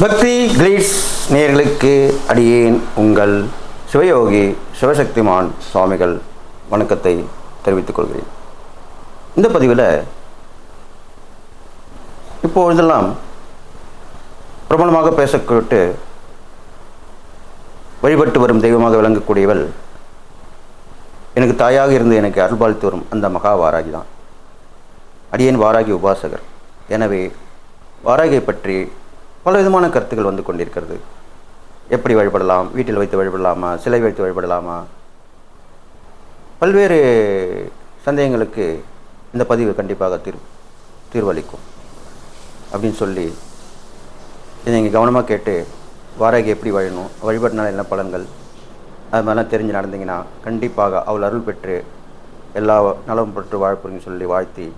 பக்தி கிளீட்ஸ் நேர்களுக்கு அடியேன் உங்கள் சிவயோகி சிவசக்திமான் சுவாமிகள் வணக்கத்தை தெரிவித்துக் கொள்கிறேன். இந்த பதிவில் இப்பொழுதெல்லாம் பிரபலமாக பேசப்பட்டு வழிபட்டு வரும் தெய்வமாக விளங்கக்கூடியவள் எனக்கு தாயாக இருந்து எனக்கு அருள்பாலித்து வரும் அந்த மகா வாராகி தான். அடியேன் வாராகி உபாசகர். எனவே வாராகியை பற்றி பல விதமான கருத்துக்கள் வந்து கொண்டிருக்கிறது. எப்படி வழிபடலாம்? வீட்டில் வைத்து வழிபடலாமா? சிலை வைத்து வழிபடலாமா? பல்வேறு சந்தேகங்களுக்கு இந்த பதிவு கண்டிப்பாக தீர் தீர்வளிக்கும். அப்படின்னு சொல்லி இதை நீங்கள் கவனமாக கேட்டு வாராகி எப்படி வழியணும் வழிபடினால் என்ன பலன்கள்? அது மாதிரிலாம் தெரிஞ்சு நடந்தீங்கன்னா கண்டிப்பாக அவள் அருள் பெற்று எல்லா நலம் பெற்று வாழ்ப்புறீங்கன்னு சொல்லி வாழ்த்தி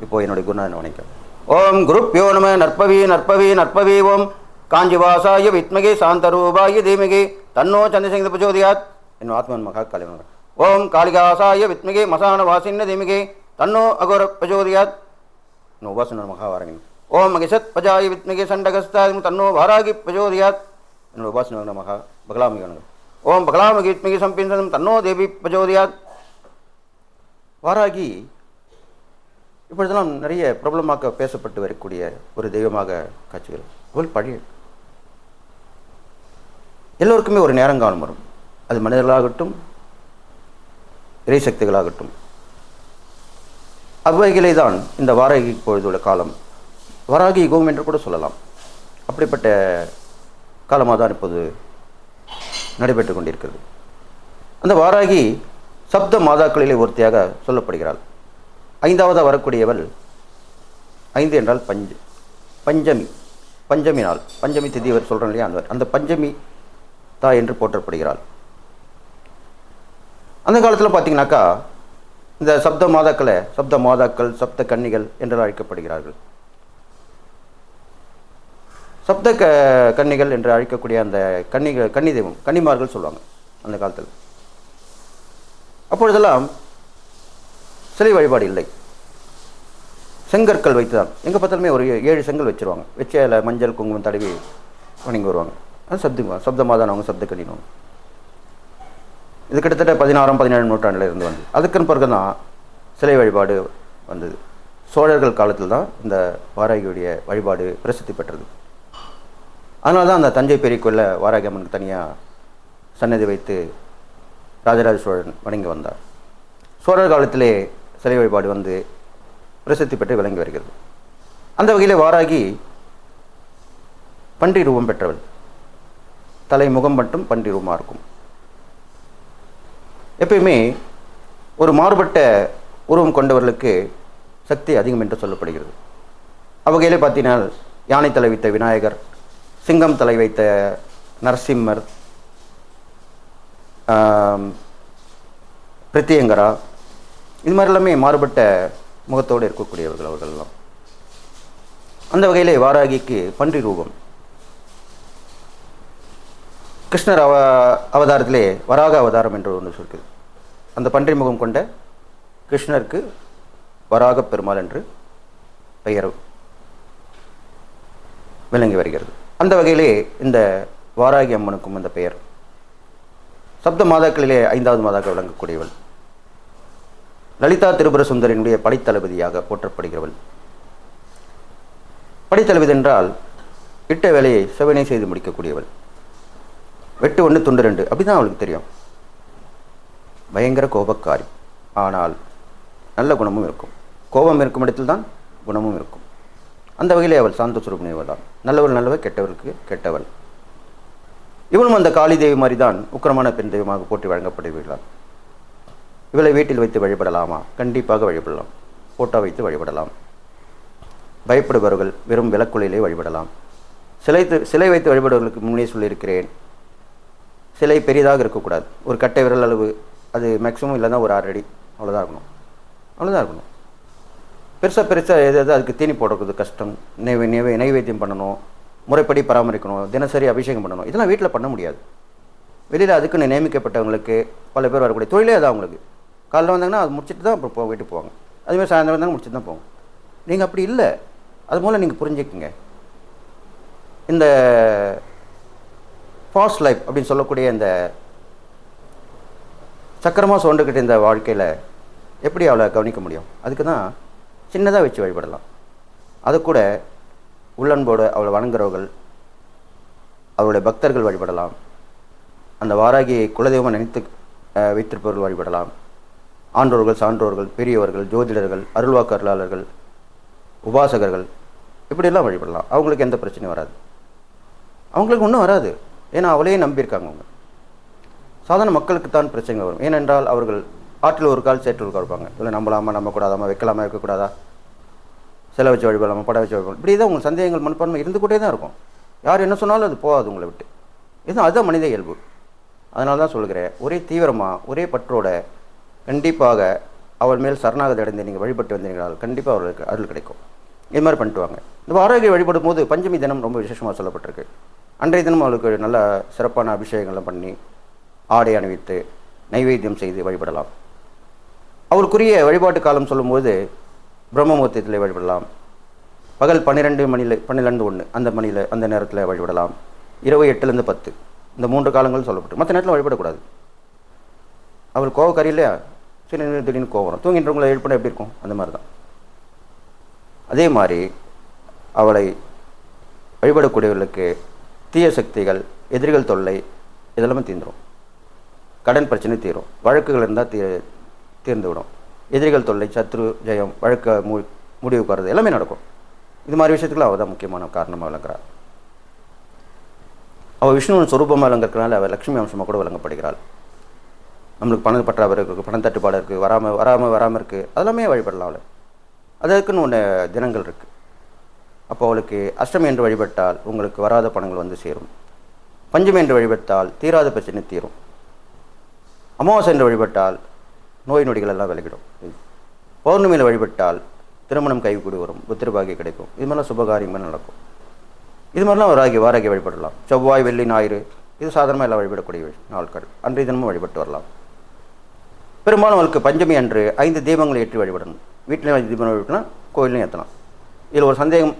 இப்போது என்னுடைய குருநாதன் வணக்கம். ஓம் குருப்யோ நம நற்பவி நற்பவி நற்பவி ஓம் காஞ்சிவாசாய வித்மகி சாந்தரூபாய தீமகி தன்னோ சந்திரசேகர பிரச்சோதியாத் என் ஆத்மன் மகா காளிவன் ஓம் காளிகாசாய வித்மகி மசான வாசின்ன தீமகி தன்னோ அகோர பிரச்சோதியாத் இன்னும் உபாசன மகா வாரங்கின் ஓம் மகிஷத் பஜாய வித்மகி சண்டகஸ்தாதி தன்னோ வாராகி பிரச்சோதியாத் என்னோட உபாசன மகா பகலாமி வணங்கம் ஓம் பகலாமகி வித்மகி சம்பிந்தனம் தன்னோ தேவி பிரச்சோதியாத் வாராகி இப்பொழுதெல்லாம் நிறைய பிரபலமாக பேசப்பட்டு வரக்கூடிய ஒரு தெய்வமாக காட்சிகள். இவள் பழைய எல்லோருக்குமே ஒரு நேரங்காலம் வரும். அது மனிதர்களாகட்டும் இறை சக்திகளாகட்டும். அவ்வகையிலே தான் இந்த வாராகி பொழுதுள்ள காலம் வாராகி யுகம் என்று கூட சொல்லலாம். அப்படிப்பட்ட காலமாக தான் இப்போது நடைபெற்று கொண்டிருக்கிறது. அந்த வாராகி சப்த மாதாக்களிலே ஒருத்தியாக சொல்லப்படுகிறாள். ஐந்தாவதாக வரக்கூடியவள் ஐந்து என்றால் பஞ்ச. பஞ்சமி. பஞ்சமி நாள் பஞ்சமி திதி அவர் சொல்கிறோம் இல்லையா அந்த அந்த பஞ்சமி தாய் என்று போற்றப்படுகிறாள். அந்த காலத்தில் பார்த்தீங்கன்னாக்கா இந்த சப்த மாதாக்களை சப்த மாதாக்கள் சப்த கன்னிகள் என்று அழைக்கப்படுகிறார்கள். சப்த க கன்னிகள் என்று அழைக்கக்கூடிய அந்த கன்னிகள் கன்னி தெய்வம் கன்னிமார்கள் சொல்லுவாங்க அந்த காலத்தில். அப்பொழுதெல்லாம் சிலை வழிபாடு இல்லை. செங்கற்கள் வைத்து தான் எங்கே பார்த்தாலுமே ஒரு ஏழு செங்கல் வச்சுருவாங்க. வச்சு அதில் மஞ்சள் குங்குமம் தடவி வணங்கி வருவாங்க. அது சப்த சப்தமாதானவங்க சப்த கணினவங்க இது கிட்டத்தட்ட பதினாறாம் பதினேழு நூற்றாண்டில் இருந்து வந்து. அதுக்குன்னு பிறகு தான் சிலை வழிபாடு வந்தது. சோழர்கள் காலத்தில் தான் இந்த வாராகியுடைய வழிபாடு பிரசித்தி பெற்றது. அதனால தான் அந்த தஞ்சை பெரிய கோயிலில் வாராகி அம்மனுக்கு தனியாக சன்னதி வைத்து ராஜராஜ சோழன் வணங்கி வந்தார். சோழர் காலத்திலே சிலை வழிபாடு வந்து பிரசித்தி பெற்று விளங்கி வருகிறது. அந்த வகையில் வாராகி பன்றி ரூபம் பெற்றவள். தலை முகம் மட்டும் பன்றி ரூபமாக இருக்கும். எப்பயுமே ஒரு மாறுபட்ட உருவம் கொண்டவர்களுக்கு சக்தி அதிகம் என்று சொல்லப்படுகிறது. அவ்வகையிலே பார்த்தீங்கன்னா யானை தலை வைத்த விநாயகர் சிங்கம் தலை வைத்த நரசிம்மர் பிரித்தியங்கரா இது மாதிரி எல்லாமே மாறுபட்ட முகத்தோடு இருக்கக்கூடியவர்கள் அவர்கள்லாம். அந்த வகையிலே வாராகிக்கு பன்றி ரூபம். கிருஷ்ணர் அவ அவதாரத்திலே வராக அவதாரம் என்று ஒன்று சொல்கிறது. அந்த பன்றி முகம் கொண்ட கிருஷ்ணருக்கு வராக பெருமாள் என்று பெயர் விளங்கி வருகிறது. அந்த வகையிலே இந்த வாராகி அம்மனுக்கும் இந்த பெயர். சப்த மாதாக்களிலே ஐந்தாவது மாதாக்கள் விளங்கக்கூடியவள் லலிதா திரிபுர சுந்தரினுடைய படைத்தளபதியாக போற்றப்படுகிறவள். படைத்தளபதி என்றால் இட்ட வேலையை செவனை செய்து முடிக்கக்கூடியவள். வெட்டு ஒன்று துண்டு ரெண்டு அப்படிதான் அவளுக்கு தெரியும். பயங்கர கோபக்காரி. ஆனால் நல்ல குணமும் இருக்கும். கோபம் இருக்கும் இடத்தில் தான் குணமும் இருக்கும். அந்த வகையிலே அவள் சாந்த சுரூபினியவள் தான் நல்லவள் நல்லவள் கெட்டவளுக்கு கெட்டவள். இவளும் அந்த காளி தேவி மாதிரி தான் உக்கிரமான பெண் தெய்வமாக போட்டி வழங்கப்படுகிறாள். இவளை வீட்டில் வைத்து வழிபடலாமா? கண்டிப்பாக வழிபடலாம். போட்டோ வைத்து வழிபடலாம். பயப்படுபவர்கள் வெறும் விளக்குலையிலே வழிபடலாம். சிலை சிலை வைத்து வழிபடுவர்களுக்கு முன்னே சொல்லியிருக்கிறேன். சிலை பெரிதாக இருக்கக்கூடாது. ஒரு கட்டை விரல் அளவு அது மேக்ஸிமம் இல்லைன்னா ஒரு ஆறு அடி அவ்வளோதான் இருக்கணும். அவ்வளோதான் இருக்கணும். பெருசாக பெருசாக எது எது அதுக்கு தீனி போடுறது கஷ்டம். நெய் நெய் நைவேத்தியம் பண்ணணும். முறைப்படி பராமரிக்கணும். தினசரி அபிஷேகம் பண்ணணும். இதெல்லாம் வீட்டில் பண்ண முடியாது. வெளியில் அதுக்குன்னு நியமிக்கப்பட்டவங்களுக்கு பல பேர் வரக்கூடிய தொழிலே அது அவங்களுக்கு காலைல வந்தாங்கன்னா அது முடிச்சுட்டு தான் அப்புறம் போ வீட்டுக்கு போவாங்க. அதுமாதிரி சாயந்தரம் வந்தாங்க முடிச்சுட்டு தான் போவாங்க. நீங்கள் அப்படி இல்லை. அது மூலம் நீங்கள் புரிஞ்சுக்குங்க. இந்த ஃபாஸ்ட் லைஃப் அப்படின்னு சொல்லக்கூடிய இந்த சக்கரமாக சோண்டுக்கிட்ட இந்த வாழ்க்கையில் எப்படி அவளை கவனிக்க முடியும்? அதுக்கு தான் சின்னதாக வச்சு வழிபடலாம். அது கூட உள்ளன்போடு அவளை வணங்குறவர்கள் அவருடைய பக்தர்கள் வழிபடலாம். அந்த வாராகியை குலதெய்வம் நினைத்து வைத்திருப்பவர்கள் வழிபடலாம். ஆன்றோர்கள் சான்றோர்கள் பெரியவர்கள் ஜோதிடர்கள் அருள்வாக்கு அருளாளர்கள் உபாசகர்கள் இப்படியெல்லாம் வழிபடலாம். அவங்களுக்கு எந்த பிரச்சனையும் வராது. அவங்களுக்கு ஒன்றும் வராது. ஏன்னா அவளையே நம்பியிருக்காங்க அவங்க. சாதாரண மக்களுக்கு தான் பிரச்சனை வரும். ஏனென்றால் அவர்கள் ஆற்றில் ஒரு கால் சேற்றில் ஒரு கால் இருப்பாங்க. இல்லை நம்பலாமா நம்பக்கூடாதாமா வைக்கலாமா வைக்கக்கூடாதா? சிலை வச்சு வழிபடலாமா படம் வச்சு வழிபடலாம்? இப்படி தான் உங்கள் சந்தேகங்கள் மனப்பான்மை இருந்து தான் இருக்கும். யார் என்ன சொன்னாலும் அது போகாது உங்களை விட்டு. இதுதான் அதுதான் மனித இயல்பு. அதனால தான் சொல்கிறேன் ஒரே தீவிரமாக ஒரே பற்றோட கண்டிப்பாக அவர் மேல் சரணாகதி அடைந்து நீங்கள் வழிபட்டு வந்தீங்களால் கண்டிப்பாக அவர்களுக்கு அருள் கிடைக்கும். இது மாதிரி பண்ணிட்டு வாங்க. இந்த ஆரோக்கியம் வழிபடும் போது பஞ்சமி தினம் ரொம்ப விசேஷமாக சொல்லப்பட்டிருக்கு. அன்றைய தினம் அவளுக்கு நல்ல சிறப்பான அபிஷேகங்கள்லாம் பண்ணி ஆடை அணிவித்து நைவேத்தியம் செய்து வழிபடலாம். அவருக்குரிய வழிபாட்டு காலம் சொல்லும்போது பிரம்மமுகூர்த்தத்தில் வழிபடலாம். பகல் பன்னிரெண்டு மணியில் பன்னிரெண்டு ஒன்று அந்த மணியில் அந்த நேரத்தில் வழிபடலாம். இரவு எட்டுலேருந்து பத்து. இந்த மூன்று காலங்கள் சொல்லப்பட்டு மற்ற நேரத்தில் வழிபடக்கூடாது. அவள் கோவக்காரி இல்லையா? சரி திடீர்னு கோவம் வரும். தூங்கின்றவங்களை எழுப்பினா எப்படி இருக்கும்? அந்த மாதிரி தான் அதே மாதிரி அவளை வழிபடக்கூடியவர்களுக்கு தீய சக்திகள் எதிரிகள் தொல்லை இதெல்லாமே தீர்ந்துடும் கடன் பிரச்சனை தீரும். வழக்குகள் இருந்தால் தீ தீர்ந்து விடும் எதிரிகள் தொல்லை சத்ரு ஜெயம் வழக்க மு முடிவுக்கு வர்றது எல்லாமே நடக்கும். இது மாதிரி விஷயத்துக்குள்ள அவள் தான் முக்கியமான காரணமாக விளங்குறாள் அவள் விஷ்ணுவின் சொரூபமாக விளங்குறதுனால அவள் லக்ஷ்மி அம்சமாக கூட விளங்கப்படுகிறாள். நம்மளுக்கு பண பற்றாக்குறை இருக்குது பணம் தட்டுப்பாடு இருக்குது வராமல் வராமல் வராமல் இருக்குது அதெல்லாமே வழிபடலாம் அவளை. அதற்குன்னு ஒன்று தினங்கள் இருக்குது அப்போ அவளுக்கு அஷ்டமி என்று வழிபட்டால் உங்களுக்கு வராத பணங்கள் வந்து சேரும். பஞ்சமி என்று வழிபட்டால் தீராத பிரச்சனை தீரும். அமாவாசை என்று வழிபட்டால் நோய் நொடிகள் எல்லாம் விலகிடும். பௌர்ணமியில் வழிபட்டால் திருமணம் கைகூடி வரும் புத்திரபாகி கிடைக்கும். இது மாதிரிலாம் சுபகாரியங்கள் நடக்கும். இது மாதிரிலாம் வாராகி வாராகி வழிபடலாம். செவ்வாய் வெள்ளி ஞாயிறு இது சாதாரணமாக எல்லாம் வழிபடக்கூடிய நாட்கள். அன்றைய தினமும் வழிபட்டு வரலாம். பெரும்பாலும் அவளுக்கு பஞ்சமி அன்று ஐந்து தீபங்களை ஏற்றி வழிபடணும். வீட்டிலையும் ஐந்து தீபம் வழிபடலாம் கோயிலையும் ஏற்றலாம். இதில் ஒரு சந்தேகம்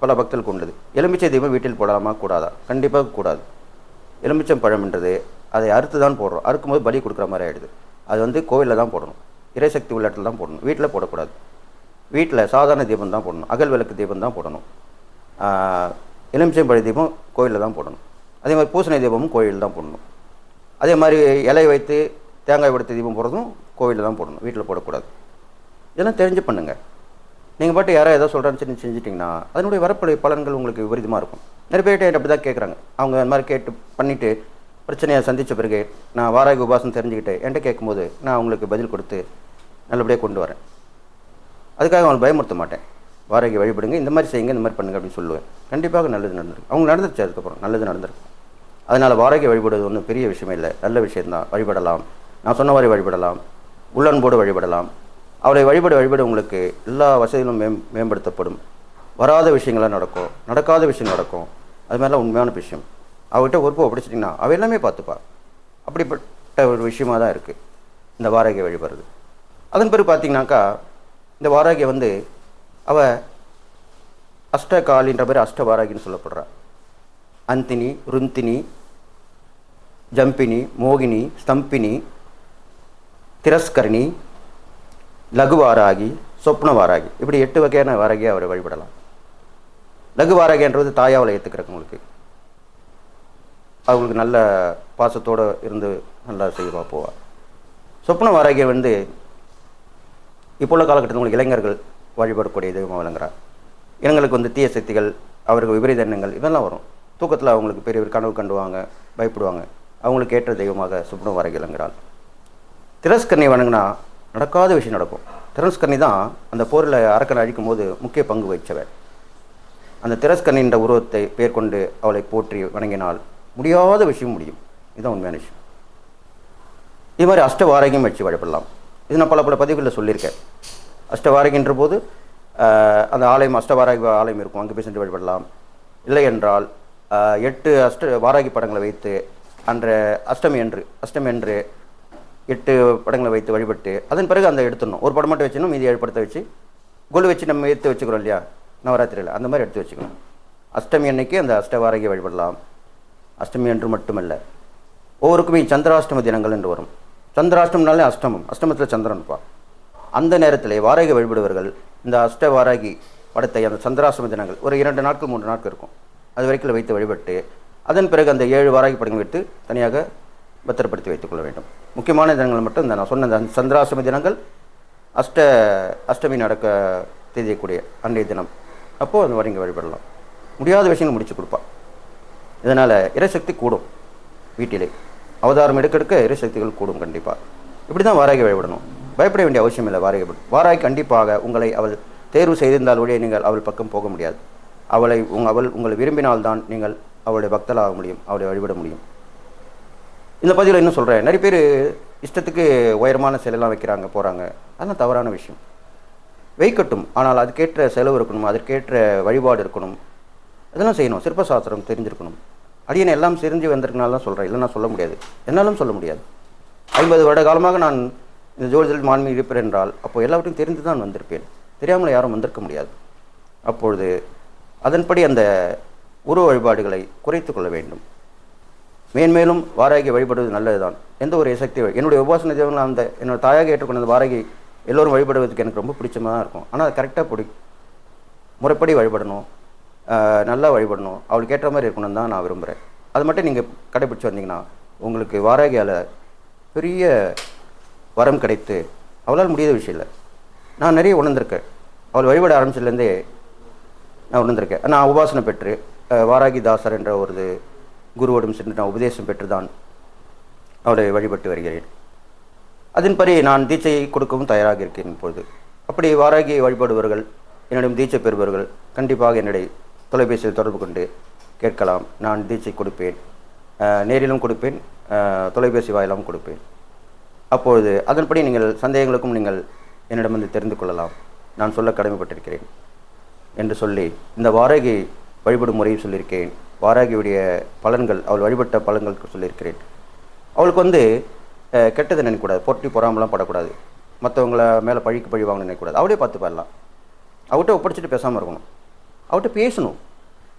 பல பக்தர்களுக்கு உண்டது. எலுமிச்சை தீபம் வீட்டில் போடலாமா கூடாதா? கண்டிப்பாக கூடாது. எலுமிச்சம் பழம்ன்றது அதை அறுத்து தான் போடுறோம். அறுக்கும்போது பலி கொடுக்குற மாதிரி ஆகிடுது அது வந்து கோவிலில் தான் போடணும். இறைசக்தி உள்ள இடத்துல தான் போடணும். வீட்டில் போடக்கூடாது. வீட்டில் சாதாரண தீபம் தான் போடணும். அகல் விளக்கு தீபம் தான் போடணும். எலுமிச்சம் எலுமிச்சம்பழ தீபம் கோயிலில் தான் போடணும். அதே மாதிரி பூசணி தீபமும் கோயிலில் தான் போடணும். அதே மாதிரி இலை வைத்து தேங்காய் விடுத்த தீபம் போடுறதும் கோவிலில் தான் போடணும் வீட்டில் போடக்கூடாது. இதெல்லாம் தெரிஞ்சு பண்ணுங்கள் நீங்கள் பாட்டு யாரோ ஏதோ சொல்கிறான்னு சொல்லி செஞ்சிட்டிங்கன்னா அதனுடைய வரப்படைய பலன்கள் உங்களுக்கு விபரீதமாக இருக்கும். நிறைய பேர்கிட்ட அப்படி தான் கேட்குறாங்க அவங்க அந்த மாதிரி கேட்டு பண்ணிவிட்டு பிரச்சனையை சந்தித்த பிறகு நான் வாராகி உபாசம் தெரிஞ்சுக்கிட்டு என்கிட்ட கேட்கும்போது நான் அவங்களுக்கு பதில் கொடுத்து நல்லபடியாக கொண்டு வரேன். அதுக்காக அவங்களை பயமுறுத்த மாட்டேன். வாராகி வழிபடுங்க இந்த மாதிரி செய்யுங்க இந்த மாதிரி பண்ணுங்க அப்படின்னு சொல்லுவேன். கண்டிப்பாக நல்லது நடந்திருக்கு. அவங்க நடந்துருச்சு அதுக்கப்புறம். நல்லது நடந்திருக்கு. அதனால் வாராகி வழிபடுவது ஒன்றும் பெரிய விஷயமே இல்லை. நல்ல விஷயம்தான். வழிபடலாம். நான் சொன்ன மாதிரி வழிபடலாம். உள்ளன்போடு வழிபடலாம். அவரை வழிபட வழிபட உங்களுக்கு எல்லா வசதிகளும் மேம் மேம்படுத்தப்படும். வராத விஷயங்கள்லாம் நடக்கும். நடக்காத விஷயம் நடக்கும். அது மாதிரிலாம் உண்மையான விஷயம். அவர்கிட்ட பொறுப்பு ஒப்படைச்சிட்டிங்கன்னா அவ எல்லாமே பார்த்துப்பா. அப்படிப்பட்ட ஒரு விஷயமாக தான் இருக்குது இந்த வாராகி வழிபடுறது. அதன் பிறகு பார்த்தீங்கன்னாக்கா இந்த வாராகி வந்து அவள் அஷ்டகாலின்ற பேர் அஷ்ட வாராகின்னு சொல்லப்படுறா. அந்தினி ருந்தினி ஜம்பினி மோகினி ஸ்தம்பினி திரஸ்கரணி லகுவாராகி சொப்னவாராகி சொப்ன வாராகி இப்படி எட்டு வகையான வாராகியை அவரை வழிபடலாம் லகுவாராகின்றது தாயாவில் ஏற்றுக்கிறவங்களுக்கு அவங்களுக்கு நல்ல பாசத்தோடு இருந்து நல்லா செய்வா போவா சொப்ன வாராகியை வந்து இப்போ உள்ள காலகட்டத்தில் உங்களுக்கு இளைஞர்கள் வழிபடக்கூடிய தெய்வமாக விளங்குறார் இளைஞர்களுக்கு வந்து தீய சக்திகள் அவருக்கு விபரீத எண்ணங்கள் இதெல்லாம் வரும் தூக்கத்தில் அவங்களுக்கு பெரிய ஒரு கனவு கண்டுவாங்க பயப்படுவாங்க அவங்களுக்கு ஏற்ற தெய்வமாக சுப்ன வாராகி விளங்குறாள் திரஸ்கர்ணி வணங்கினா நடக்காத விஷயம் நடக்கும். திரஸ்கர்ணி தான் அந்த போரில் அரக்கனை அழிக்கும் போது முக்கிய பங்கு வகித்தவர் அந்த திரஸ்கர்ணின்ற உருவத்தை பேர் கொண்டு அவளை போற்றி வணங்கினால் முடியாத விஷயம் முடியும். இதுதான் உண்மையான விஷயம். இது மாதிரி அஷ்டவாரகியம் வச்சு வழிபடலாம் இது நான் பல பல பதிவுகளில் சொல்லியிருக்கேன். அஷ்டவாரகின்ற போது அந்த ஆலயம் அஷ்டவாராகி ஆலயம் இருக்கும். அங்கே போய் சென்று வழிபடலாம். இல்லை என்றால் எட்டு அஷ்ட வாராகி படங்களை வைத்து அன்ற அஷ்டமி என்று அஷ்டமி என்று எட்டு படங்களை வைத்து வழிபட்டு அதன் பிறகு அந்த எடுத்துடணும். ஒரு படம் மட்டும் வச்சுணும் மீதி ஏழு படத்தை வச்சு கொலு வச்சு நம்ம எடுத்து வச்சுக்கிறோம் இல்லையா? நவராத்திரியில். அந்த மாதிரி எடுத்து வச்சுக்கணும். அஷ்டமி அன்னைக்கு அந்த அஷ்டவாரகி வழிபடலாம். அஷ்டமி என்று மட்டுமல்ல. ஒவ்வொருக்குமே சந்திராஷ்டம தினங்கள் என்று வரும். சந்திராஷ்டம்னாலே அஷ்டமம். அஷ்டமத்தில் சந்திரன்ப்பா அந்த நேரத்தில் வாரகி வழிபடுவர்கள் இந்த அஷ்ட வாராகி படத்தை அந்த சந்திராஷ்டம தினங்கள் ஒரு இரண்டு நாட்கள் மூன்று நாட்கள் இருக்கும். அது வரைக்கும் வைத்து வழிபட்டு அதன் பிறகு அந்த ஏழு வாராகி படங்கள் வைத்து தனியாக பத்திரப்படுத்தி வைத்துக்கொள்ள வேண்டும். முக்கியமான தினங்கள் மட்டும் இந்த நான் சொன்ன இந்த சந்திராஷ்டம தினங்கள் அஷ்ட அஷ்டமி நடக்க தெரியக்கூடிய அன்றைய தினம். அப்போது அந்த வரைங்க வழிபடலாம். முடியாத விஷயங்கள் முடிச்சு கொடுப்பான் இதனால் இறைசக்தி கூடும் வீட்டிலே. அவதாரம் எடுக்க எடுக்க இறைசக்திகள் கூடும் கண்டிப்பாக இப்படி தான் வாராகி வழிபடணும். பயப்பட வேண்டிய அவசியம் இல்லை வாராகி வாராகி கண்டிப்பாக உங்களை அவள் தேர்வு செய்திருந்தால் ஒழிய நீங்கள் அவள் பக்கம் போக முடியாது. அவளை உங் அவள் உங்களை விரும்பினால்தான் நீங்கள் அவளுடைய பக்தலாக முடியும் அவளை வழிபட முடியும். இந்த பதிவில் இன்னும் சொல்கிறேன் நிறைய பேர் இஷ்டத்துக்கு உயரமான சிலைலாம் வைக்கிறாங்க போகிறாங்க அதெல்லாம் தவறான விஷயம். வைக்கட்டும். ஆனால் அதுக்கேற்ற செலவு இருக்கணும் அதற்கேற்ற வழிபாடு இருக்கணும். இதெல்லாம் செய்யணும். சிற்பசாஸ்திரம் தெரிஞ்சிருக்கணும். அடியனை எல்லாம் தெரிஞ்சு வந்திருக்கனால தான் சொல்கிறேன் இல்லைன்னா சொல்ல முடியாது. என்னாலும் சொல்ல முடியாது. ஐம்பது வருட காலமாக நான் இந்த ஜோதிடத்தில் மாண்மை இருப்பேன் என்றால் அப்போ எல்லாவற்றையும் தெரிந்து தான் வந்திருப்பேன். தெரியாமல் யாரும் வந்திருக்க முடியாது. அப்பொழுது அதன்படி அந்த உருவ வழிபாடுகளை குறைத்து கொள்ள வேண்டும். மேன்மேலும் வாராகி வழிபடுவது நல்லதுதான். எந்த ஒரு சக்தி என்னுடைய உபாசன தேவங்கள் அந்த என்னோட தாயாக ஏற்றுக்கொண்ட அந்த வாராகி எல்லோரும் வழிபடுவதற்கு எனக்கு ரொம்ப பிடிச்சமாக தான் இருக்கும். ஆனால் அது கரெக்டாக பிடி முறைப்படி வழிபடணும் நல்லா வழிபடணும் அவளுக்கு ஏற்ற மாதிரி இருக்கணும்னு தான் நான் விரும்புகிறேன் அது மட்டும் நீங்கள் கடைபிடிச்சு வந்தீங்கன்னா உங்களுக்கு வாராகியால் பெரிய வரம் கிடைத்து அவளால் முடியாத விஷயம் இல்லை. நான் நிறைய உணர்ந்திருக்கேன். அவள் வழிபட ஆரம்பிச்சதுலேருந்தே நான் உணர்ந்திருக்கேன். நான் உபாசனை பெற்று வாராகி தாசர் என்ற ஒரு குருவிடம் சென்று நான் உபதேசம் பெற்றுதான் அவரை அவளை வழிபட்டு வருகிறேன். அதன்படி நான் தீட்சையை கொடுக்கவும் தயாராக இருக்கேன் இப்பொழுது. அப்படி வாராகியை வழிபடுபவர்கள் என்னிடம் தீட்சை பெறுபவர்கள் கண்டிப்பாக என்னுடைய தொலைபேசியில் தொடர்பு கொண்டு கேட்கலாம். நான் தீட்சை கொடுப்பேன். நேரிலும் கொடுப்பேன். தொலைபேசி வாயிலும் கொடுப்பேன். அப்பொழுது அதன்படி நீங்கள் சந்தேகங்களுக்கும் நீங்கள் என்னிடம் வந்து தெரிந்து கொள்ளலாம். நான் சொல்ல கடமைப்பட்டிருக்கிறேன். என்று சொல்லி இந்த வாராகி வழிபடும் முறையை சொல்லியிருக்கேன். வாராகியுடைய பலன்கள் அவள் வழிபட்ட பலன்கள் சொல்லியிருக்கிறேன். அவளுக்கு வந்து அஹ், கெட்டது நினைக்கக்கூடாது. பொட்டி பொறாமலாம் படக்கூடாது. மற்றவங்கள மேலே பழிக்கு பழி வாங்கணும்னு நினைக்கக்கூடாது. அவளே பார்த்து பாடலாம் அவட்ட ஒப்படைச்சிட்டு பேசாமல் இருக்கணும். அவட்ட பேசணும்.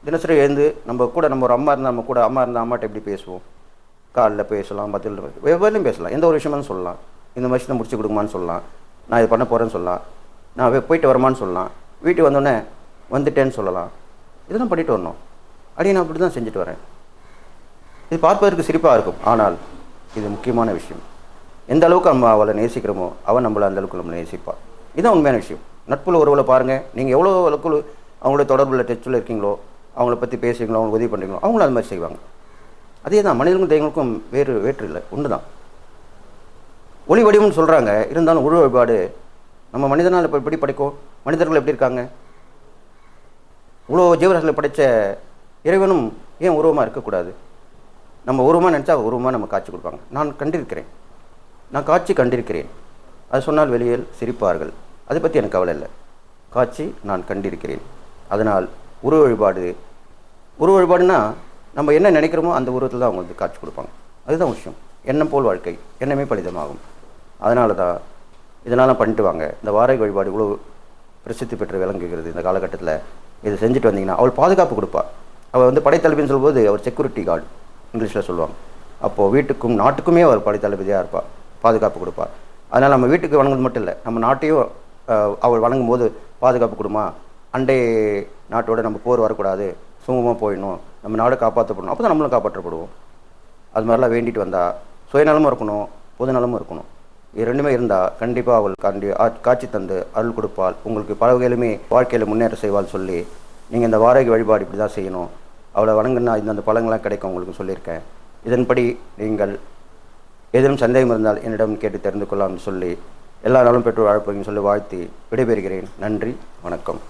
தினசரி எழுந்து நம்ம கூட நம்ம ஒரு அம்மா இருந்தால் நம்ம கூட அம்மா இருந்தால் அம்மாட்ட எப்படி பேசுவோம்? காலைல பேசலாம் பதில் வெவ்வேறுலையும் பேசலாம். எந்த ஒரு விஷயமானு சொல்லலாம். இந்த விஷயத்தை முடிச்சு கொடுக்குமான்னு சொல்லலாம். நான் இது பண்ண போகிறேன்னு சொல்லலாம். நான் போயிட்டு வரமான்னு சொல்லலாம். வீட்டுக்கு வந்தோடனே வந்துட்டேன்னு சொல்லலாம். இதெல்லாம் பண்ணிட்டு வரணும். அடி நான் அப்படி தான் செஞ்சுட்டு வரேன். இது பார்ப்பதற்கு சிரிப்பாக இருக்கும். ஆனால் இது முக்கியமான விஷயம். எந்த அளவுக்கு நம்ம அவளை நேசிக்கிறோமோ அவன் நம்மளை அந்த அளவுக்கு நம்ம நேசிப்பாள் இதுதான் உண்மையான விஷயம். நட்புல உறவுல பாருங்கள் நீங்கள் எவ்வளோ அளவுக்கு அவங்களோட தொடர்பில் டச்சில் இருக்கீங்களோ அவங்கள பற்றி பேசுகிறீங்களோ அவங்க உதவி பண்ணுறீங்களோ அவங்களும் அது மாதிரி செய்வாங்க. அதே தான் மனிதர்களுக்கும் தெய்வங்களுக்கும் வேறு வேற்று இல்லை. ஒன்று தான். ஒளி வடிவம்னு சொல்கிறாங்க இருந்தாலும் உருவ வழிபாடு நம்ம மனிதனால் இப்போ எப்படி படைக்கும் மனிதர்கள் எப்படி இருக்காங்க? இவ்வளோ ஜீவராசிகளை படைத்த இறைவனும் ஏன் உருவமாக இருக்கக்கூடாது? நம்ம உருவமாக நினச்சா உருவமாக நம்ம காட்சி கொடுப்பாங்க. நான் கண்டிருக்கிறேன். நான் காட்சி கண்டிருக்கிறேன். அது சொன்னால் வெளியில் சிரிப்பார்கள். அதை பற்றி எனக்கு கவலை இல்லை. காட்சி நான் கண்டிருக்கிறேன். அதனால் உருவ வழிபாடு உருவ வழிபாடுனா நம்ம என்ன நினைக்கிறோமோ அந்த உருவத்தில் தான் அவங்க வந்து காட்சி கொடுப்பாங்க. அதுதான் விஷயம். எண்ணம் போல் வாழ்க்கை. எண்ணமே பலிதமாகும். அதனால தான் இதனால் பண்ணிட்டு வாங்க. இந்த வாடகை வழிபாடு இவ்வளோ பிரசித்தி பெற்று விளங்குகிறது இந்த காலகட்டத்தில். இதை செஞ்சுட்டு வந்தீங்கன்னா அவள் பாதுகாப்பு கொடுப்பா. அவள் வந்து படைத்தளபதினு சொல்லும்போது அவர் செக்யூரிட்டி கார்டு இங்கிலீஷில் சொல்லுவாங்க. அப்போது வீட்டுக்கும் நாட்டுக்குமே அவர் படைத்தளபதியாக இருப்பாள் பாதுகாப்பு கொடுப்பார். அதனால் நம்ம வீட்டுக்கு வணங்குறது மட்டும் இல்லை நம்ம நாட்டையும் அவர் அவள் வணங்கும் போது பாதுகாப்பு கொடுமா? அண்டை நாட்டோட நம்ம போர் வரக்கூடாது சுமூகமாக போயிடணும் நம்ம நாடு காப்பாற்றப்படணும். அப்போ தான் நம்மளும் காப்பாற்றப்படுவோம். அது மாதிரிலாம் வேண்டிட்டு வந்தால் சுயநலமும் இருக்கணும் பொதுநலமும் இருக்கணும். இது ரெண்டுமே இருந்தால் கண்டிப்பாக அவள் கண்டி காட்சி தந்து அருள் கொடுப்பாள். உங்களுக்கு பல வகையிலுமே வாழ்க்கையில் முன்னேற்ற செய்வாள் சொல்லி நீங்கள் இந்த வாடகை வழிபாடு இப்படி தான் செய்யணும். அவளை வணங்குனா இந்த அந்த பழங்கள்லாம் கிடைக்கும் உங்களுக்கு சொல்லியிருக்கேன். இதன்படி நீங்கள் ஏதேனும் சந்தேகம் இருந்தால் என்னிடம் கேட்டு தெரிந்து கொள்ளலாம்னு சொல்லி எல்லா நாளும் பெற்று வாழ்ப்பீங்கன்னு சொல்லி வாழ்த்தி விடைபெறுகிறேன். நன்றி வணக்கம்.